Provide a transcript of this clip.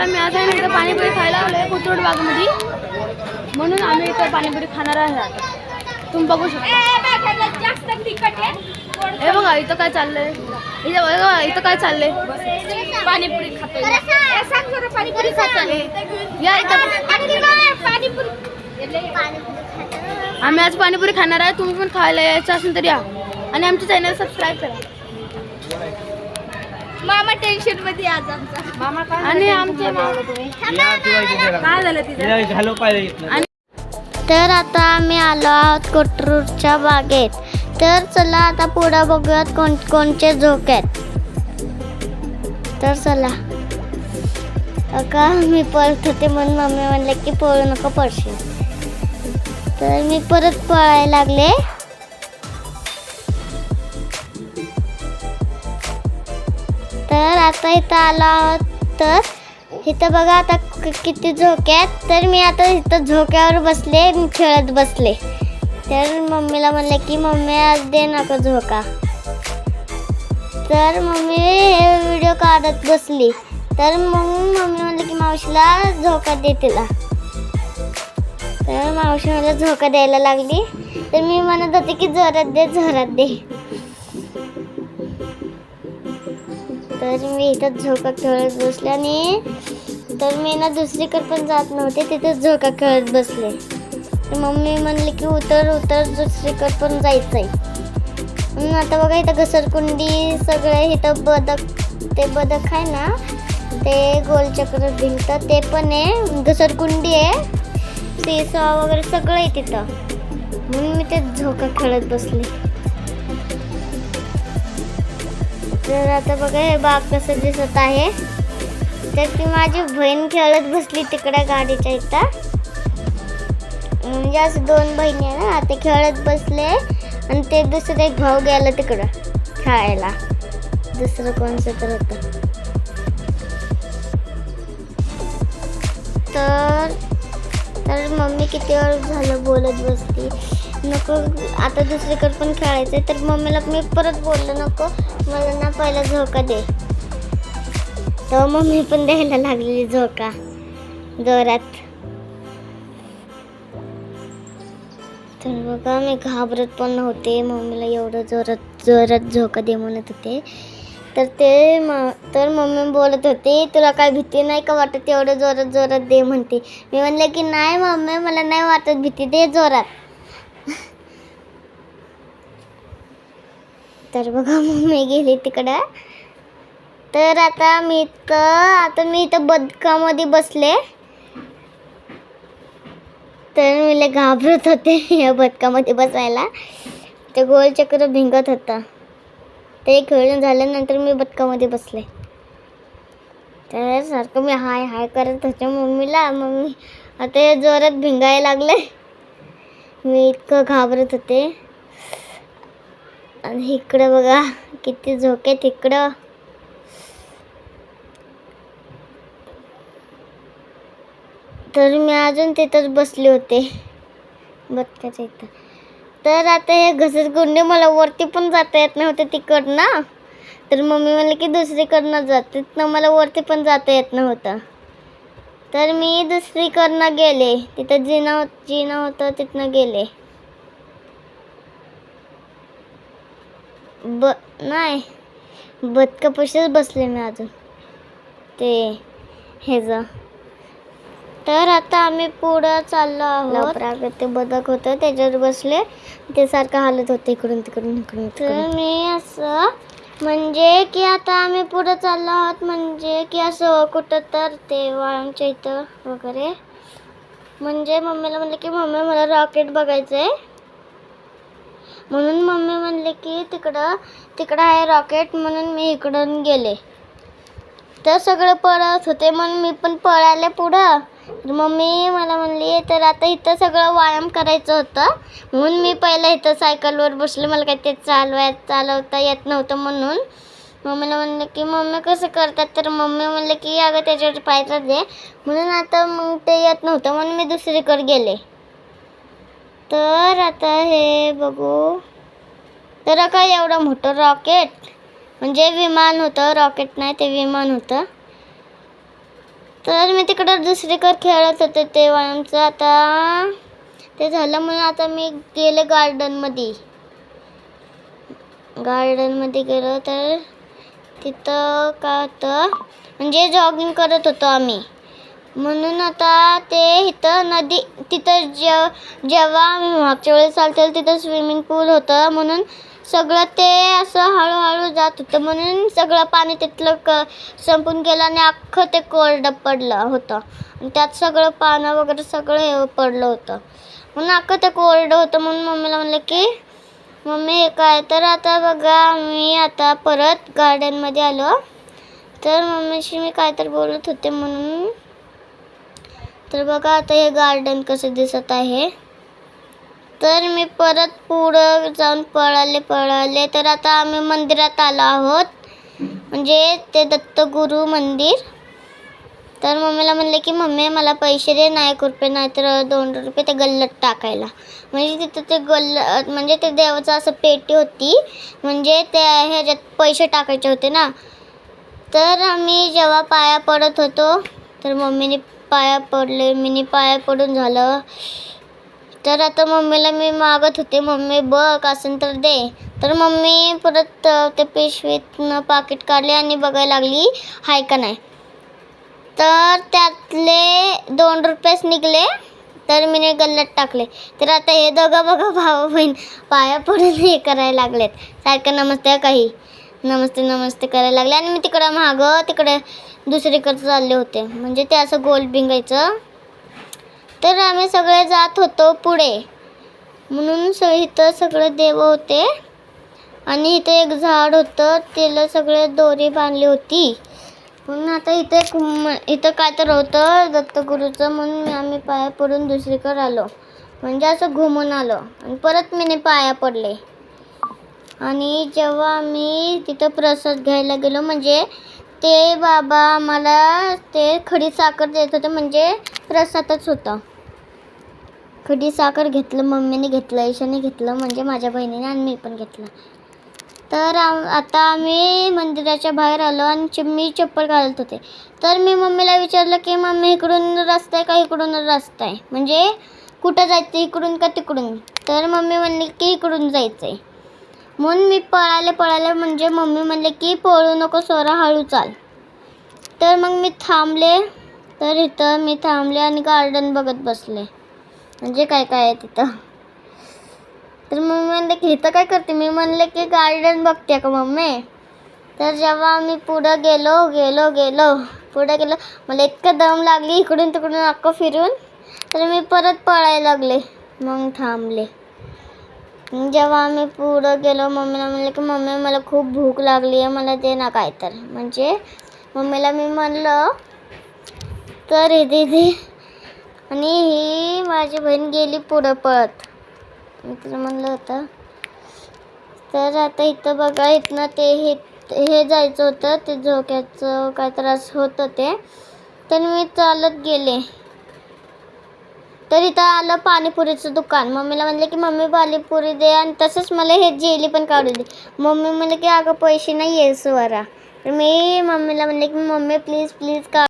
आम्ही आज आहे इथं पाणीपुरी खायला आलोय कोथरूड बागमध्ये म्हणून आम्ही इथं पाणीपुरी खाणार आहे आता. तुम्ही बघू शकता. जास्त तिखट आहे. हे बघा इथं काय चाललंय? इथं बघा इथं काय चाललंय? पाणीपुरी जरा पाणीपुरी या इथं. पाणीपुरी. आम्ही आज पाणीपुरी खाणार आहे. तुम्ही पण खायला यायचं असेल तर या. आणि आमच्या चॅनल सबस्क्राईब करा. मामा टेन्शनमध्ये आज आमचा. मामा आणि आमचे काय झालं तिथे? झालो पाहिजे तर आता आम्ही आलो आहोत कोटरूरच्या बागेत. तर चला आता पुढं बघूयात कोण कोणचे झोके आहेत. तर चला. का मी पळत होते म्हणून मम्मी म्हणले की पळू नको पडशील तर मी परत पळायला लागले. तर आता इथं आलो आहोत तर इथं बघा आता किती झोके आहेत. तर मी आता इथं झोक्यावर बसले खेळत बसले. तर मम्मीला म्हणले की मम्मी आज दे नको झोका. तर मम्मी हे व्हिडिओ काढत बसली. तर मग मम्मी म्हणले की मावशीला झोका दे तिला. तर मावशी मला झोका द्यायला लागली. तर मी म्हणत होते की जोरात दे जोरात दे. तर मी इथं झोका खेळत बसले आणि तर मी ना दुसरीकडे पण जात नव्हते तिथेच झोका खेळत बसले. तर मम्मी म्हणले की उतर उतर दुसरीकडे पण जायचं आहे आता बघा इथं घसरकुंडी सगळे इथं बदक ते बदक आहे ना ते गोलचक्र भिंत ते पण आहे घसरकुंडी आहे सेसा वगैरे सगळं आहे तिथं. म्हणून मी ते झोका खेळत बसले. तर आता बघा हे बाग कसं दिसत आहे. तर ती माझी बहीण खेळत बसली तिकडे गाडीच्या इथं. म्हणजे असं दोन बहिणी आहे ना ते खेळत बसले. आणि ते दुसरं एक भाऊ गेला तिकडं खेळायला. दुसरं कोणचं तर होतं. तर तर मम्मी किती वेळ झालं बोलत बसली नको आता दुसरीकडे पण खेळायचं आहे तर मम्मीला मी परत बोललो नको मला ना पहिला झोका दे. तेव्हा मम्मी पण द्यायला लागलेली झोका जोरात. तर बघा मी घाबरत पण नव्हते मम्मीला एवढं जोरात जोरात झोका दे म्हणत होते. तर ते म तर मम्मी बोलत होती तुला काय भीती नाही का वाटत एवढं जोरात जोरात दे? म्हणते. मी म्हणले की नाही मम्मी मला नाही वाटत भीती दे जोरात. तर बघा मम्मी गेली तिकडं. तर आता मी इथं आता मी इथं बदकामध्ये बसले. तर मी घाबरत होते या बदकामध्ये बसायला. ते गोलचक्र भिंगत होता. ते खेळून झाल्यानंतर मी बदकामध्ये बसले. तर सारखं मी हाय हाय करत होते मम्मीला. मम्मी आता हे जोरात भिंगायला लागले. मी इतकं घाबरत होते. आणि इकडं बघा किती झोके तिकडं तर मी अजून तिथंच बसले होते. बदकाच्या इथं. तर आता हे घसरगुंडे मला वरती पण जाता येत नव्हते तिकडनं. तर मम्मी म्हणले की दुसरीकडनं जाते तिथनं मला वरती पण जाता येत नव्हतं. तर मी दुसरीकडनं गेले. तिथं जिना जिना होतं तिथनं गेले. ब नाही. बदकापाशीच बसले मी अजून. ते ह्याचं तर आता आम्ही पुढं चाललो आहोत. ते बदक होतं त्याच्यावर बसले. ते सारखं हालत होते इकडून तिकडून इकडून तर मी असं म्हणजे की आता आम्ही पुढं चाललो आहोत म्हणजे की असं कुठं तर ते वाळांच्या इथं वगैरे. म्हणजे मम्मीला म्हणले की मम्मी मला रॉकेट बघायचं आहे म्हणून मम्मी म्हणले की तिकडं तिकडं आहे रॉकेट म्हणून मी इकडून गेले. तर सगळं पळत होते म्हणून मी पण पळाले पुढं. तर मम्मी मला म्हणली तर आता इथं सगळं व्यायाम करायचं होतं. म्हणून मी पहिलं इथं सायकलवर बसले मला काही ते चालवाय चालवता येत नव्हतं म्हणून. मम्मीला म्हणलं की मम्मी कसं करतात? तर मम्मी म्हणलं की अगं त्याच्यावर पाहायचं दे म्हणून आता मग ते येत नव्हतं म्हणून मी दुसरीकडे गेले. तर आता हे बघू. तर काय एवढं मोठं रॉकेट म्हणजे विमान होतं रॉकेट नाही ते विमान होतं. तर मी तिकडं दुसरीकडे खेळत होते तेव्हा आमचं आता ते झालं म्हणून आता मी गेले गार्डनमध्ये. गार्डनमध्ये गेलो तर तिथं का होतं म्हणजे जॉगिंग करत होतो आम्ही. म्हणून आता ते इथं नदी तिथं जे जेव्हा आम्ही मागच्या वेळेस चालतो तिथं स्विमिंग पूल होतं. म्हणून सगळं ते असं हळूहळू जात होतं. म्हणून सगळं पाणी तिथलं क संपून गेलं आणि अख्खं ते कोरडं पडलं होतं. आणि त्यात सगळं पानं वगैरे सगळं हे पडलं होतं. म्हणून अख्खं ते कोरडं होतं. म्हणून मम्मीला म्हणलं की मम्मी हे काय? तर आता बघा मी आता परत गार्डनमध्ये आलो. तर मम्मीशी मी काय तर बोलत होते म्हणून तर बघा आता हे गार्डन कसं दिसत आहे. तर मी परत पुढं जाऊन पळाले पळाले. तर आता आम्ही मंदिरात आलो आहोत. म्हणजे ते दत्तगुरू मंदिर. तर मम्मीला म्हणले की मम्मी मला पैसे दे नाही एक रुपये नाही तर दोन रुपये ते गल्लत टाकायला. म्हणजे तिथं ते गल्ल म्हणजे ते देवाचं असं पेटी होती. म्हणजे ते ह्याच्यात पैसे टाकायचे होते ना. तर आम्ही जेव्हा पाया पडत होतो तर मम्मीने पाया पडले मीनी पाया पडून झालं. तर आता मम्मीला मी मागत होते मम्मी बघ असेल तर दे. तर मम्मी परत ते पिशवीतनं पाकिट काढले आणि बघायला लागली हाय का नाही? तर त्यातले दोन रुपयेच निघले तर मी गल्लत टाकले. तर आता हे दोघं बघा भाऊ बहीण पाया पडून हे करायला लागलेत. सारखं नमस्ते काही. नमस्ते नमस्ते करायला लागले आणि मी तिकडं मागं तिकडे दुसरीकडे चालले होते. म्हणजे ते असं गोल बिंगायचं. तर आम्ही सगळे जात होतो पुढे. म्हणून स इथं सगळे देव होते. आणि इथं एक झाड होतं. त्याला सगळे दोरी बांधली होती. म्हणून आता इथे एक इथं काय तर होतं. दत्तगुरूचं. म्हणून आम्ही पाया पडून दुसरीकडे आलो. म्हणजे असं घुमून आलो. आणि परत मी पाया पडले. आणि जेव्हा आम्ही तिथं प्रसाद घ्यायला गेलो. म्हणजे ते बाबा आम्हाला ते खडी साखर देत होते म्हणजे प्रसादच होता. खडी साखर घेतलं मम्मीने घेतलं ईशाने घेतलं म्हणजे माझ्या बहिणीने आणि मी पण घेतलं. तर आम- आता आम्ही मंदिराच्या बाहेर आलो आणि च- मी चप्पल घालत होते. तर मी मम्मीला विचारलं की मम्मी इकडून रस्ता आहे का? इकडून रस्ता आहे. म्हणजे कुठं जायचं? इकडून का तिकडून? तर मम्मी म्हणली की इकडून जायचं आहे म्हणून मी पळाले पळाले म्हणजे मम्मी म्हणले की पळू नको सोरा हळू चाल. तर मग मी थांबले. तर इथं मी थांबले आणि गार्डन बघत बसले. म्हणजे काय काय आहे तिथं? तर मम्मी म्हणले की इथं काय करते? मी म्हणले की गार्डन बघते का मम्मी. तर जेव्हा आम्ही पुढं गेलो गेलो गेलो पुढं गेलो मला इतकं दम लागली इकडून तिकडून अख्खं फिरून. तर मी परत पळायला लागले. मग थांबले. जेव्हा आम्ही पुढं गेलो मम्मीला म्हणलं की मम्मी मला खूप भूक लागली आहे मला दे ना काय तर म्हणजे मम्मीला मी म्हणलं तर हे दे दे. आणि ही माझी बहीण गेली पुढं पळत. मी तिला म्हणलं होतं तर आता इथं बघा इथनं ते हे हे जायचं होतं ते झोक्याचं काय त्रास होतं ते. तर मी चालत गेले. तर इथं आलं पाणीपुरीचं दुकान. मम्मीला म्हणलं की मम्मी पाणीपुरी दे. आणि तसंच मला हे जेली पण काढू दे. मम्मी म्हणले की अगं पैसे नाही आहे स्वरा तर मी मम्मीला म्हणले की मम्मी प्लीज प्लीज का